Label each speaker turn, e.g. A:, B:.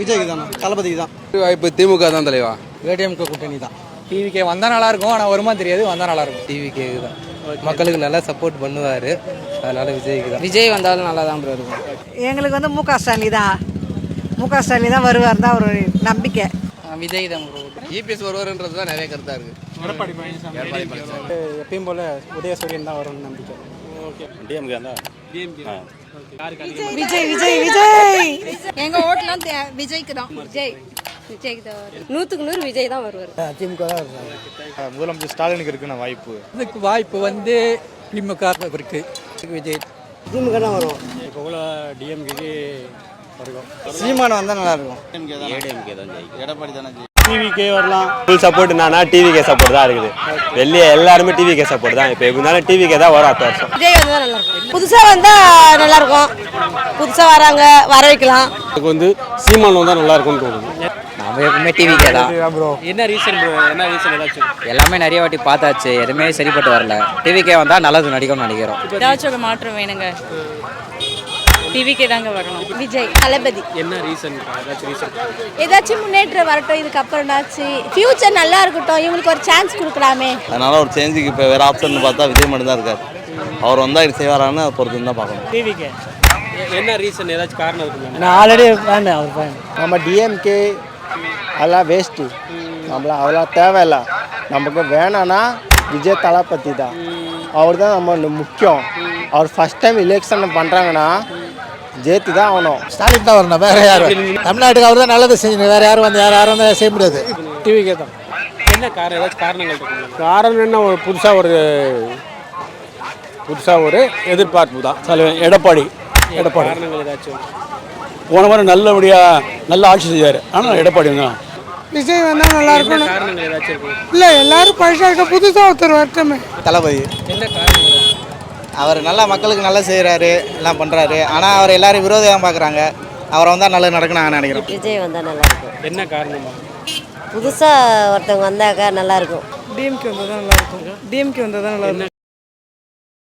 A: விஜய்க்கு தானே தளபதிக்கு தான்.
B: வாய்ப்பு திமுக தான் தலைவா?
A: ஏடிஎம்கே கூட்டணி தான்.
C: டிவிக்கே வந்தால் நல்லா இருக்கும் ஆனால் வருமா தெரியாது வந்தால் நல்லா இருக்கும்
D: டிவிக்கு தான். மக்களுக்கு நல்லா சப்போர்ட் பண்ணுவார். அதனால விஜய்க்கு தான்.
C: விஜய் வந்தாலும் நல்லா தான் ப்ரோ இருக்கும்.
E: எங்களுக்கு வந்து மு க ஸ்டாலின் தான். மு க ஸ்டாலின் தான் வருவார் தான் ஒரு நம்பிக்கை.
C: விஜய் தான் ப்ரோ
B: இபிஎஸ் வருவாருன்றது தான் நிறைய கருத்தா இருக்கு. எடப்பாடி பழனிசாமி
A: எப்பயும் போல உதயசூரியன் தான் வரும்னு நம்பிக்கை.
E: விஜய் விஜய் விஜய்.
F: எங்க ஓட்டுலாம் விஜய்க்கு தான். விஜய். விஜய்க்கு தான். நூத்துக்கு நூறு விஜய் தான் வருவார்.
A: திமுக தான்
G: முதலமைச்சர் ஸ்டாலினுக்கு இருக்குண்ணா வாய்ப்பு.
C: இதுக்கு வாய்ப்பு வந்து திமுக இருக்கு. விஜய்.
A: திமுக தான் வரும்
G: இப்போ உள்ள டிஎம்கேக்கு வருவோம்.
A: சீமானம் வந்தால் நல்லா இருக்கும்.
G: எடப்பாடி தானே
H: டிவிக்கே வரலாம். ஃபுல் சப்போர்ட் நானா டிவிக்கே சப்போர்ட் தான் இருக்குது. வெளியே எல்லாருமே டிவிக்கே சப்போர்ட் தான். இப்போ இருந்தாலும் டிவிக்கே தான் வரும் அடுத்த வருஷம்.
F: விஜய் வந்து நல்லா இருக்கும் புதுசா வந்தா நல்லா இருக்கும் புதுசா வராங்க வர வைக்கலாம்.
H: எனக்கு வந்து சீமான் வந்தால் நல்லா இருக்கும்னு தோணுது.
C: நம்ம எப்பவுமே டிவிக்கே தான்.
H: என்ன ரீசன் ப்ரோ என்ன ரீசன் ஏதாச்சும்?
C: எல்லாமே நிறைய வாட்டி பார்த்தாச்சு. எதுவுமே சரிப்பட்டு வரல. டிவிக்கே வந்தால் நல்லது நடிக்கும்னு நினைக்கிறோம்.
F: ஏதாச்சும் மாற்றம் வேணுங்க. டிவிக்கே தாங்க வரணும். விஜய் தளபதி.
H: என்ன ரீசன் ஏதாச்சும் ரீசன்
F: ஏதாச்சும் முன்னேற்றம் வரட்டும் இதுக்கப்புறம்னாச்சு ஃபியூச்சர் நல்லா இருக்கட்டும் இவங்களுக்கு ஒரு சான்ஸ் கொடுக்கலாமே.
I: அதனால ஒரு சேஞ்சுக்கு இப்போ வேற ஆப்ஷன் பார்த்தா விஜய் மட்டும் தான் இருக்காரு. அவர் வந்தால் இது செய்வாரான்னு அதை பொறுத்து தான் பார்க்கணும்.
A: டிவிக்கே.
H: என்ன ரீசன் ஏதாச்சும் காரணம் இருக்குல்ல
A: நான் ஆல்ரெடி ஃபேன் அவர் ஃபேன் நம்ம டிஎம்கே அதெல்லாம் வேஸ்ட்டு நம்மள அவ்வளோ தேவையில்ல. நமக்கு வேணான்னா விஜய் தளபதி தான். அவர் தான் நம்ம முக்கியம். அவர் ஃபஸ்ட் டைம் எலெக்ஷன் பண்ணுறாங்கன்னா ஜெயித்து தான் ஆகணும்.
D: ஸ்டாலின் தான் வரணும் வேற யாரும் தமிழ்நாட்டுக்கு அவர் தான் நல்லது செஞ்சு வேற யாரும் வந்து யாரும் யாரும் வந்து செய்ய முடியாது.
A: டிவிக்கே தான்
H: என்ன காரணம்? ஏதாச்சும் காரணங்கள்
G: காரணம் என்ன? ஒரு புதுசாக ஒரு புதுசாக ஒரு எதிர்பார்ப்பு தான். தலைவர் எடப்பாடி. எடப்பாடி.
H: காரணங்கள் ஏதாச்சும்?
G: போன முறை நல்லபடியாக நல்ல ஆட்சி செய்வார் ஆனால் எடப்பாடி தான்
E: விஜய் வந்தால் நல்லா
H: என்ன காரணங்கள் ஏதாச்சும் இருக்கு?
E: இல்லை எல்லாரும் பழசா இருக்க புதுசாக ஒருத்தர் வரட்டுமே.
A: தளபதி.
H: என்ன காரணம்?
A: அவர் நல்லா மக்களுக்கு நல்லா செய்கிறாரு எல்லாம் பண்ணுறாரு ஆனால் அவர் எல்லாரும் விரோதம் பார்க்குறாங்க அவரை வந்தால் நல்லது நடக்கணும் நான் நினைக்கிறேன்.
F: விஜய் வந்தா நல்லா இருக்கும்.
H: என்ன காரணமா
F: புதுசா ஒருத்தவங்க வந்தாக்கா நல்லா இருக்கும்.
E: டிஎம்கே வந்தால் தான் நல்லா இருக்கும். டிஎம்கே வந்தால் தான் நல்லா இருக்கும்